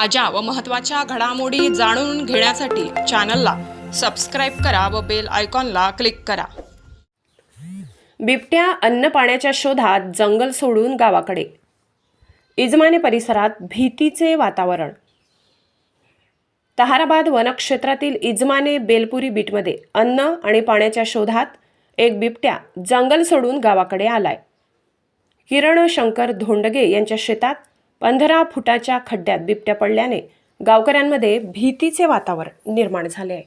ताज्या व महत्त्वाच्या घडामोडी जाणून घेण्यासाठी चॅनलला सबस्क्राईब करा व बेल आयकॉनला क्लिक करा. बिबट्या अन्न पाण्याच्या शोधात जंगल सोडून गावाकडे. इजमाने परिसरात भीतीचे वातावरण. तहाराबाद वनक्षेत्रातील इजमाने बेलपुरी बीटमध्ये अन्न आणि पाण्याच्या शोधात एक बिबट्या जंगल सोडून गावाकडे आलाय. किरण शंकर धोंडगे यांच्या शेतात पंधरा फुटाच्या खड्ड्यात बिबट्या पडल्याने गावकऱ्यांमध्ये भीतीचे वातावरण निर्माण झाले आहे.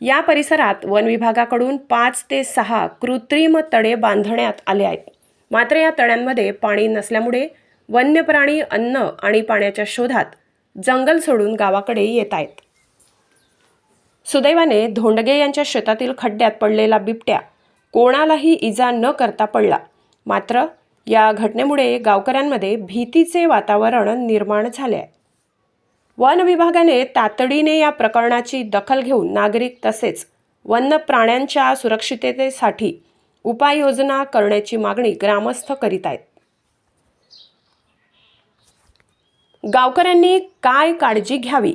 या परिसरात वन विभागाकडून पाच ते सहा कृत्रिम तडे बांधण्यात आले आहेत. मात्र या तळ्यांमध्ये पाणी नसल्यामुळे वन्य प्राणी अन्न आणि पाण्याच्या शोधात जंगल सोडून गावाकडे येत आहेत. सुदैवाने धोंडगे यांच्या शेतातील खड्ड्यात पडलेला बिबट्या कोणालाही इजा न करता पडला. मात्र या घटनेमुळे गावकऱ्यांमध्ये भीतीचे वातावरण निर्माण झाले आहे. वन विभागाने तातडीने या प्रकरणाची दखल घेऊन नागरिक तसेच वन्य प्राण्यांच्या सुरक्षिततेसाठी उपाययोजना करण्याची मागणी ग्रामस्थ करीत आहेत. गावकऱ्यांनी काय काळजी घ्यावी?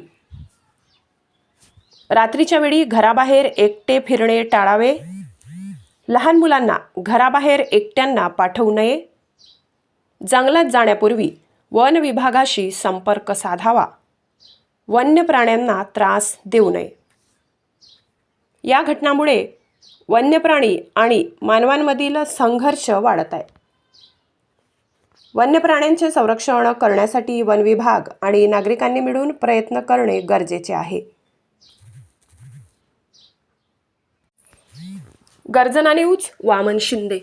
रात्रीच्या वेळी घराबाहेर एकटे फिरणे टाळावे? लहान मुलांना घराबाहेर एकट्यांना पाठवू नये? जंगलात जाण्यापूर्वी वन विभागाशी संपर्क साधावा. वन्य प्राण्यांना त्रास देऊ नये. या घटनामुळे वन्य प्राणी आणि मानवांमधील संघर्ष वाढत आहे. वन्य प्राण्यांचे संरक्षण करण्यासाठी वन विभाग आणि नागरिकांनी मिळून प्रयत्न करणे गरजेचे आहे. गर्जनाने उच वामन शिंदे